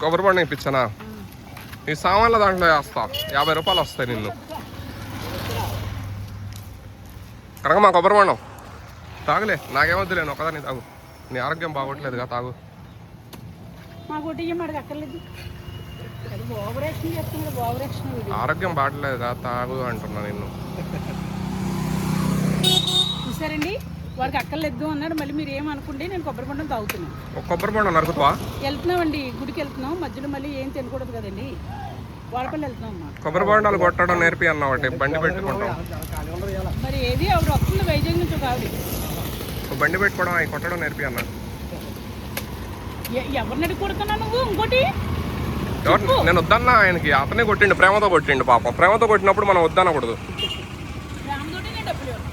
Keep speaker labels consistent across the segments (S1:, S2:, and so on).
S1: కొబ్బరి బొండం ఇప్పించానా ఈ సామాన్ల దాంట్లో వేస్తా. యాభై రూపాయలు వస్తాయి నిన్ను. కనుక మా కొబ్బరి బొండం. తాగులే. నాకేమొద్దులే నేను ఒకదాన్ని తాగు. నీ ఆరోగ్యం బాగోట్లేదుగా తాగు. ఆరోగ్యం బాగట్లేదుగా తాగు అంటున్నా నిన్ను.
S2: చూసారండి? వాడికి అక్కర్లేదు అన్నాడు. మళ్ళీ మీరు ఏమనుకుంటే నేను కొబ్బరి బొండం తాగుతున్నాను.
S1: కొబ్బరి బొండం నరుకుతావా
S2: వెళ్తున్నామండి. గుడికి వెళ్తున్నాం. మధ్యలో మళ్ళీ ఏం తినకూడదు కదండి. వాడపల్లి వెళ్తున్నాం
S1: కొబ్బరి బొండాలు కొట్టడం నేర్పి అన్నావు ఒకటి బండి పెట్టుకుంటాం.
S2: మరి ఏది? ఆవిడ వస్తుంది వైజాగ్ నుంచి ఒక ఆవిడ.
S1: బండి పెట్టుకోవడం అవి కొట్టడం నేర్పి అన్నా.
S2: ఎవరిని అడిగి కొడుతున్నావు నువ్వు? ఇంకోటి?
S1: నేను వద్దన్నా ఆయనకి అతనే కొట్టిండు ప్రేమతో కొట్టిండు పాపం. ప్రేమతో కొట్టినప్పుడు మనం వద్దనకూడదు
S2: రామతోటి నేను డబ్బులు ఇవ్వను.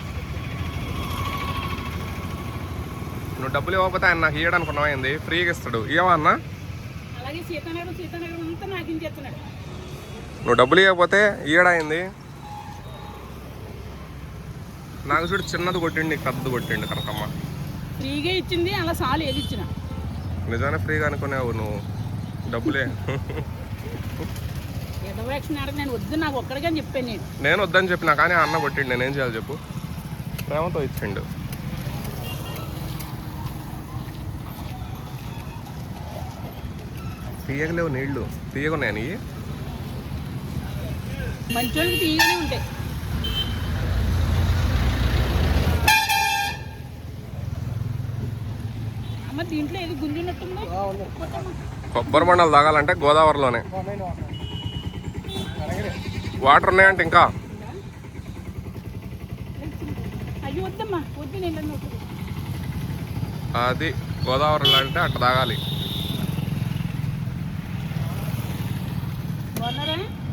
S1: నువ్వు డబ్బులు ఇవ్వకపోతే ఆయన నాకు ఇయ్యడానికి ఏంది? ఫ్రీగా ఇస్తాడు. ఇవ్వవా అన్న? నువ్వు డబ్బులు ఇవ్వకపోతే ఇయ్యడైంది నాకు చూడు చిన్నది కొట్టిండు నీకు పెద్దది కొట్టిండు కనకమ్మ.
S2: ఫ్రీగా ఇచ్చింది అలా సాలు ఏది ఇచ్చిన.
S1: నిజానే ఫ్రీగా అనుకునేవు నువ్వు. డబ్బులే.
S2: నేను వద్దు నాకు ఒక్కడిగా చెప్పాను నేను.
S1: వద్దని చెప్పినా కానీ అన్న కొట్టిండు నేనేం చేయాలి చెప్పు? ప్రేమతో ఇచ్చిండు. తీయగలేవు నీళ్ళు తీయగున్నాయి నీ
S2: మంచోళ్ళకి తీయగానే ఉంటాయి. అమ్మ దీంట్లో ఏది గుంజినట్టుంది
S1: కొబ్బరి మండలు తాగాలంటే గోదావరిలోనే. వాటర్ ఉన్నాయంటే ఇంకా. అది గోదావరిలో అంటే అట్లా తాగాలి.
S2: बॉलर हैं?